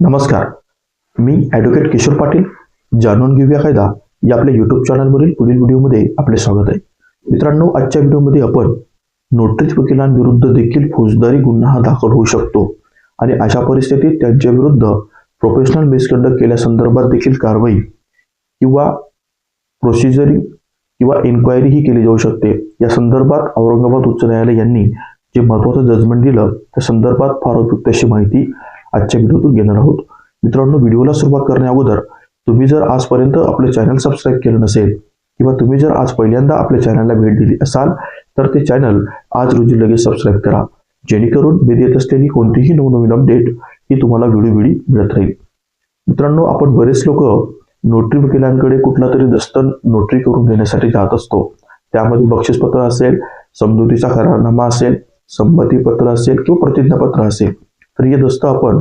नमस्कार. मी ॲडव्होकेट किशोर पाटील जाणून घेऊया कायदा. या आपल्या यूट्यूब चॅनलवरील पुढील व्हिडिओमध्ये आपले स्वागत आहे. मित्रांनो आजच्या व्हिडिओमध्ये आपण नोटरीज वकिलांविरुद्ध देखील फौजदारी गुन्हा दाखल होऊ शकतो. आणि अशा परिस्थितीत त्यांच्या विरुद्ध प्रोफेशनल मिसकंडक्ट केल्यासंदर्भात देखील कारवाई किंवा प्रोसिजरी किंवा इन्क्वायरी ही केली जाऊ शकते. या संदर्भात औरंगाबाद उच्च न्यायालय यांनी जे महत्त्वाचं जजमेंट दिलं त्या संदर्भात फार उपयुक्त अशी माहिती आजच्या व्हिडिओतून घेणार आहोत. मित्रांनो व्हिडिओला सुरुवात करण्याअगोदर तुम्ही जर आजपर्यंत आपलं चॅनल सबस्क्राईब केलं नसेल किंवा तुम्ही जर आज पहिल्यांदा आपल्या चॅनलला भेट दिली असाल तर ते चॅनल आज रोजी लगेच सबस्क्राईब करा. जेणेकरून मी देत असलेली कोणतीही नवनवीन अपडेट ही तुम्हाला वेळोवेळी मिळत राहील. मित्रांनो आपण बरेच लोक नोटरी वकिलांकडे कुठला तरी दस्त नोटरी करून घेण्यासाठी जात असतो. त्यामध्ये बक्षीसपत्र असेल समजुतीचा करारनामा असेल संमतीपत्र असेल किंवा प्रतिज्ञापत्र असेल. तर हे दस्त आपण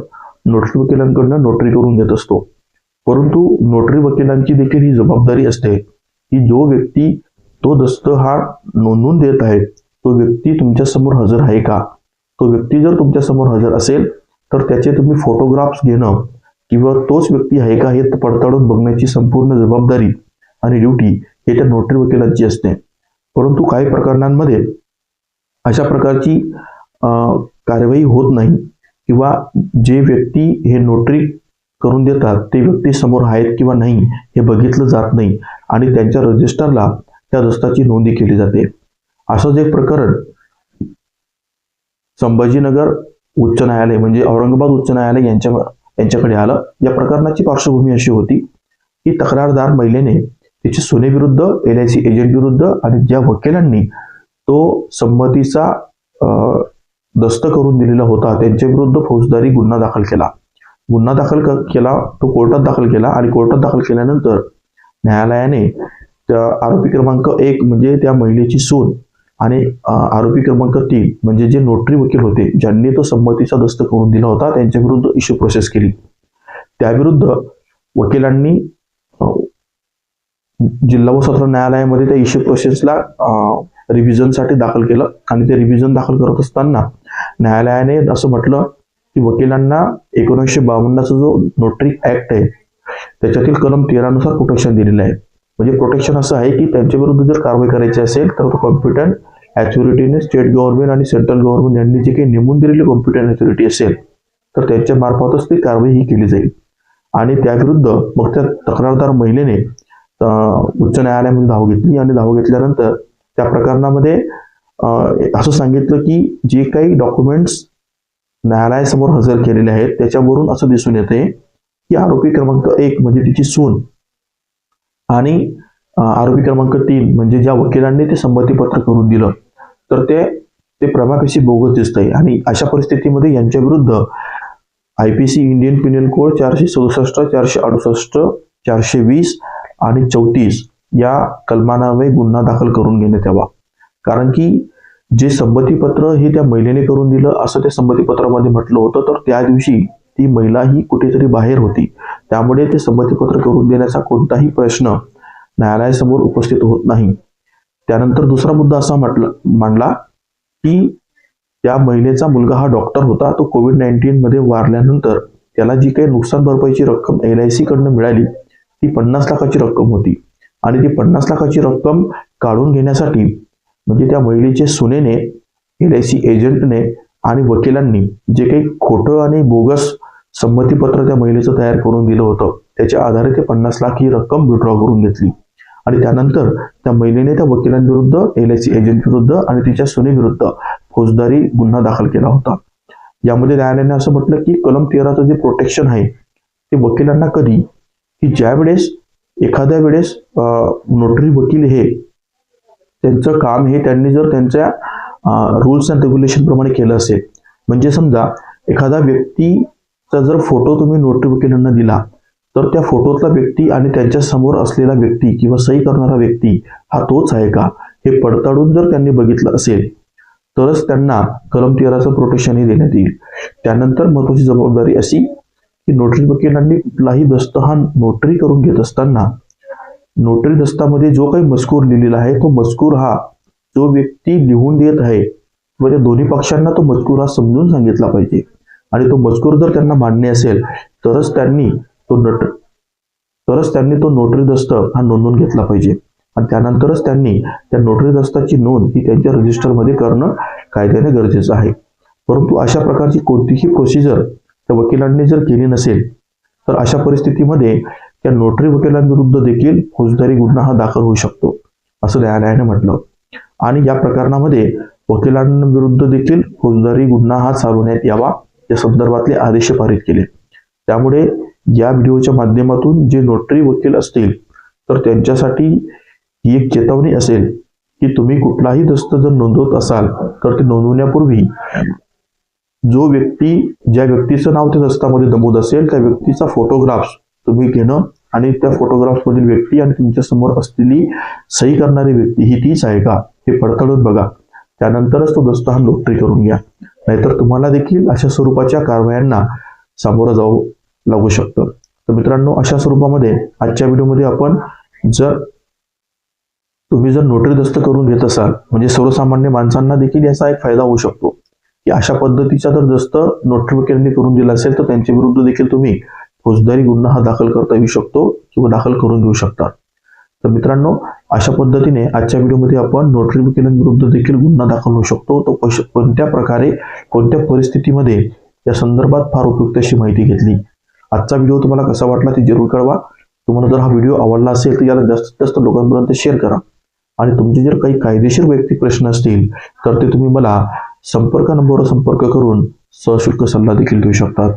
नोटरी वकिलांकडनं नोटरी करून घेत असतो. परंतु नोटरी वकिलांची देखील ही जबाबदारी असते की जो व्यक्ती तो दस्त हा नोंदवून देत आहे तो व्यक्ती तुमच्यासमोर हजर आहे का? तो व्यक्ती जर तुमच्यासमोर हजर असेल तर त्याचे तुम्ही फोटोग्राफ्स घेणं किंवा तोच व्यक्ती आहे का हे पडताळून बघण्याची संपूर्ण जबाबदारी आणि ड्युटी हे त्या नोटरी वकिलांची असते. परंतु काही प्रकरणांमध्ये अशा प्रकारची कारवाई होत नाही. किंवा जे व्यक्ती हे नोटरी करून देतात ते व्यक्ती समोर आहेत किंवा नाही हे बघितलं जात नाही आणि त्यांच्या रजिस्टरला त्या दस्ताची नोंदी केली जाते. असंच एक प्रकरण संभाजीनगर उच्च न्यायालय म्हणजे औरंगाबाद उच्च न्यायालय यांच्या यांच्याकडे आलं. या प्रकरणाची पार्श्वभूमी अशी होती की तक्रारदार महिलेने तिचे सोनेविरुद्ध एल आय सी एजंट विरुद्ध आणि ज्या वकिलांनी तो संमतीचा अं, दस्त करून दिलेला होता. त्यांच्या विरुद्ध फौजदारी गुन्हा दाखल केला. गुन्हा दाखल क- केला तो कोर्टात दाखल केला आणि कोर्टात दाखल केल्यानंतर न्यायालयाने त्या आरोपी क्रमांक एक म्हणजे त्या महिलेची सून आणि आरोपी क्रमांक तीन म्हणजे जे नोटरी वकील होते ज्यांनी तो संमतीचा दस्त करून दिला होता त्यांच्या विरुद्ध इश्यू प्रोसेस केली. त्याविरुद्ध वकिलांनी जिल्हा व सत्र न्यायालयामध्ये त्या इश्यू प्रोसेसला रिव्हिजनसाठी दाखल केलं आणि ते रिव्हिजन दाखल करत असताना न्यायालयाने असं म्हटलं की वकिलांना एकोणीसशे बावन्नचा जो नोटरी ऍक्ट आहे त्याच्यातील कलम तेरानुसार प्रोटेक्शन दिलेलं आहे. म्हणजे प्रोटेक्शन असं आहे की त्यांच्या विरुद्ध जर कारवाई करायची असेल तर तो कॉम्प्युटंट ॲथॉरिटीने स्टेट गव्हर्नमेंट आणि सेंट्रल गव्हर्नमेंट यांनी जे काही नेमून दिलेली कॉम्प्युटंट अथॉरिटी असेल तर त्यांच्या मार्फतच ती कारवाई ही केली जाईल. आणि त्याविरुद्ध मग त्या तक्रारदार महिलेने उच्च न्यायालयामध्ये धाव घेतली आणि धाव घेतल्यानंतर त्या प्रकरणामध्ये असं सांगितलं की जे काही डॉक्युमेंट्स न्यायालयासमोर हजर केलेले आहेत त्याच्यावरून असं दिसून येते की आरोपी क्रमांक एक म्हणजे तिची सून आणि आरोपी क्रमांक तीन म्हणजे ज्या वकिलांनी ते संमतीपत्र करून दिलं तर ते ते प्रभाकशी बोगस दिसतंय. आणि अशा परिस्थितीमध्ये यांच्या विरुद्ध I P C Indian penal code चारशे सदुसष्ट चारशे अडुसष्ट चारशे वीस आणि चौतीस या कलमानावे गुन्हा दाखल करून घेण्यात यावा. कारण की जे संमतीपत्र हे त्या महिलेने करून दिलं असं त्या संमतीपत्रामध्ये म्हटलं होतं तर त्या दिवशी ती महिला ही कुठेतरी बाहेर होती. त्यामुळे ते संमतीपत्र करून देण्याचा कोणताही प्रश्न न्यायालयासमोर उपस्थित होत नाही. त्यानंतर दुसरा मुद्दा असा म्हटला मांडला की त्या महिलेचा मुलगा हा डॉक्टर होता तो कोविड नाईन्टीन मध्ये वारल्यानंतर त्याला जी काही नुकसान भरपाईची रक्कम एल आय सी कडनं मिळाली ती पन्नास लाखाची रक्कम होती. आणि ती पन्नास लाखाची रक्कम काढून घेण्यासाठी म्हणजे त्या महिलेचे सुनेने एल आय सी एजंटने आणि वकिलांनी जे काही खोटं आणि बोगस संमतीपत्र त्या महिलेचं तयार करून दिलं होतं त्याच्या आधारे ते पन्नास लाख ही रक्कम विड्रॉ करून घेतली. आणि त्यानंतर त्या महिलेने त्या वकिलांविरुद्ध एल आय सी एजंट विरुद्ध आणि तिच्या सुनेविरुद्ध फौजदारी गुन्हा दाखल केला होता. यामध्ये न्यायालयाने असं म्हटलं की कलम तेराचं जे प्रोटेक्शन आहे ते वकिलांना कधी? की ज्या वेळेस एखाद्या वेळेस नोटरी वकील हे त्यांचं काम हे त्यांनी जर त्यांच्या रूल्स अँड रेग्युलेशन प्रमाणे केलं असेल म्हणजे समजा एखादा व्यक्तीचा जर फोटो तुम्ही नोटरी वकिलांना दिला तर त्या फोटोतला व्यक्ती आणि त्यांच्यासमोर असलेला व्यक्ती किंवा सही करणारा व्यक्ती हा तोच आहे का? हे पडताळून जर त्यांनी बघितलं असेल तरच त्यांना कलम तेराचं प्रोटेक्शनही देण्यात येईल. त्यानंतर महत्वाची जबाबदारी अशी की नोटरी वकिलांनी कुठलाही दस्त हा नोटरी करून घेत असताना नोटरी दस्तामध्ये जो काही मजकूर लिहिलेला आहे तो मजकूर हा जो व्यक्ती लिहून देत आहे किंवा त्या दोन्ही पक्षांना तो मजकूर हा समजून सांगितला पाहिजे. आणि तो मजकूर जर त्यांना मान्य असेल तरच त्यांनी तो नट तरच त्यांनी तो नोटरी दस्त हा नोंदवून घेतला पाहिजे. आणि त्यानंतरच त्यांनी त्या नोटरी दस्ताची नोंद ही त्यांच्या रजिस्टरमध्ये करणं कायद्याने गरजेचं आहे. परंतु अशा प्रकारची कोणतीही प्रोसिजर त्या वकिलांनी जर केली नसेल तर अशा परिस्थितीमध्ये त्या नोटरी वकिलांविरुद्ध देखील फौजदारी गुन्हा हा दाखल होऊ शकतो असं न्यायालयाने म्हटलं. आणि या प्रकरणामध्ये वकिलांविरुद्ध देखील फौजदारी गुन्हा हा चालवण्यात यावा या संदर्भातले आदेश पारित केले. त्यामुळे या व्हिडिओच्या माध्यमातून जे नोटरी वकील असतील तर त्यांच्यासाठी ही एक चेतावणी असेल की तुम्ही कुठलाही दस्त जर नोंदवत असाल तर ते नोंदवण्यापूर्वी जो व्यक्ती ज्या व्यक्तीचं नाव त्या दस्तामध्ये नमूद असेल त्या व्यक्तीचा फोटोग्राफ्स तुम्ही घेणं आणि त्या फोटोग्राफ्स मधील व्यक्ती आणि तुमच्यासमोर असलेली सही करणारी व्यक्ती ही तीच आहे का? हे पडताळून बघा. त्यानंतरच तो दस्त हा नोटरी करून घ्या. नाहीतर तुम्हाला देखील अशा स्वरूपाच्या कारवायांना सामोरं जाऊ लागू शकतं. तर मित्रांनो अशा स्वरूपामध्ये आजच्या व्हिडिओमध्ये आपण जर तुम्ही जर नोटरी दस्त करून घेत असाल म्हणजे सर्वसामान्य माणसांना देखील याचा एक फायदा होऊ शकतो. की अशा पद्धतीचा जर दस्त नोटरी करून दिला असेल तर त्यांच्या विरुद्ध देखील तुम्ही फौजदारी गुन्हा हा दाखल करता येऊ शकतो किंवा दाखल करून घेऊ शकतात. तर मित्रांनो अशा पद्धतीने आजच्या व्हिडिओमध्ये आपण नोटरी वकिलांविरुद्ध देखील गुन्हा दाखल होऊ शकतो. तो कोणत्या प्रकारे कोणत्या परिस्थितीमध्ये या संदर्भात फार उपयुक्त अशी माहिती घेतली. आजचा व्हिडिओ तुम्हाला कसा वाटला ते जरूर कळवा. तुम्हाला जर हा व्हिडिओ आवडला असेल तर याला जास्तीत जास्त लोकांपर्यंत शेअर करा. आणि तुमचे जर काही कायदेशीर वैयक्तिक प्रश्न असतील तर ते तुम्ही मला संपर्क नंबरवर संपर्क करून सशुल्क सल्ला देखील देऊ शकतात.